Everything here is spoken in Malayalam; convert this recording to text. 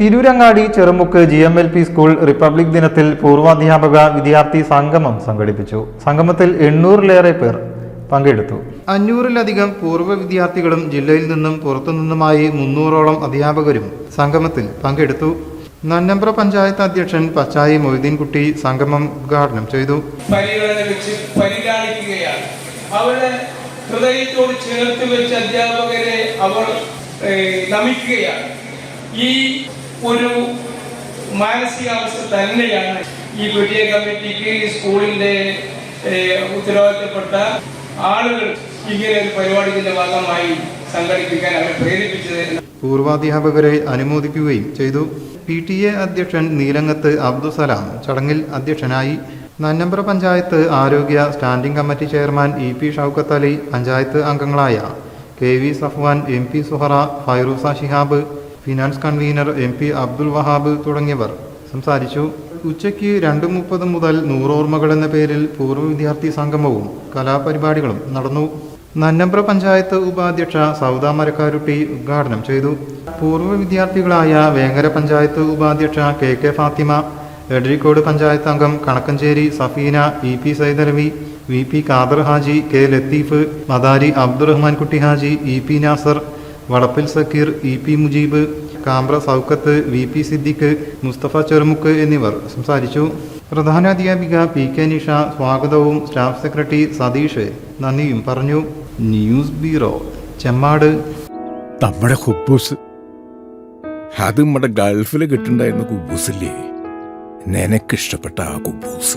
Tirurangadi Cherumukku G M L P school republic ദിനത്തിൽ പൂർവാധ്യാപക വിദ്യാർത്ഥി സംഗമം സംഘടിപ്പിച്ചു. സംഗമത്തിൽ എണ്ണൂറിലേറെ പേർ പങ്കെടുത്തു. അഞ്ഞൂറിലധികം പൂർവ വിദ്യാർത്ഥികളും ജില്ലയിൽ നിന്നും പുറത്തുനിന്നുമായി മുന്നൂറോളം അധ്യാപകരും സംഗമത്തിൽ പങ്കെടുത്തു. നന്നമ്പ്ര പഞ്ചായത്ത് അധ്യക്ഷൻ പച്ചായി മൊയ്തീൻകുട്ടി സംഗമം ഉദ്ഘാടനം ചെയ്തു. ഹൃദയത്തോട് ചേർത്ത് വെച്ച് അധ്യാപകരെ അവർ നമിക്കുകയാണ്. ഈ ഒരു മാനസികാവസ്ഥ തന്നെയാണ് ഈ വലിയ കമ്മിറ്റിക്ക് ഈ സ്കൂളിന്റെ ഉത്തരവാദിത്തപ്പെട്ട ആളുകൾ ഇങ്ങനെ ഒരു പരിപാടിയുടെ ഭാഗമായി സംഘടിപ്പിക്കാൻ അവരെ പ്രേരിപ്പിച്ചത് പൂർവാധ്യാപകരെ അനുമോദിക്കുകയും ചെയ്തു. പി ടി എ അധ്യക്ഷൻ നീലങ്ങത്ത് അബ്ദുസലാം ചടങ്ങിൽ അധ്യക്ഷനായി. നന്നമ്പ്ര പഞ്ചായത്ത് ആരോഗ്യ standing committee chairman E P Shoukath Ali panchayat അംഗങ്ങളായ K V Safwan M P Suhara Fairoosa Shihab finance convener M P Abdul Wahab തുടങ്ങിയവർ സംസാരിച്ചു. ഉച്ചയ്ക്ക് രണ്ട് മുപ്പത് മുതൽ നൂറോർമ്മകൾ എന്ന പേരിൽ പൂർവ വിദ്യാർത്ഥി സംഗമവും കലാപരിപാടികളും നടന്നു. നന്നമ്പ്ര പഞ്ചായത്ത് ഉപാധ്യക്ഷ സൗദ മരക്കാരുട്ടി ഉദ്ഘാടനം ചെയ്തു. പൂർവ വിദ്യാർത്ഥികളായ വേങ്ങര പഞ്ചായത്ത് ഉപാധ്യക്ഷ കെ കെ ഫാത്തിമ എഡ്രിക്കോട് പഞ്ചായത്ത് അംഗം Kanakkancheri Safeena E P Saithalavi V P Khader Haji K Latheef Madari Abdurahman Kutty Haji E P Nasar Vadappil Sakkeer E P Mujeeb Kambra Soukath V P Siddique Musthafa Cherumukku എന്നിവർ സംസാരിച്ചു. പ്രധാനാധ്യാപിക പി കെ നിഷ സ്വാഗതവും സ്റ്റാഫ് സെക്രട്ടറി സതീഷ് നന്ദിയും പറഞ്ഞു. News bureau Chemmad. നമ്മുടെ ഹുബൂസ് അത് നമ്മുടെ ഗൾഫിൽ കിട്ടുണ്ടായിരുന്ന കുബൂസില്ലേ? നിനക്കിഷ്ടപ്പെട്ട ആ കുബൂസ്.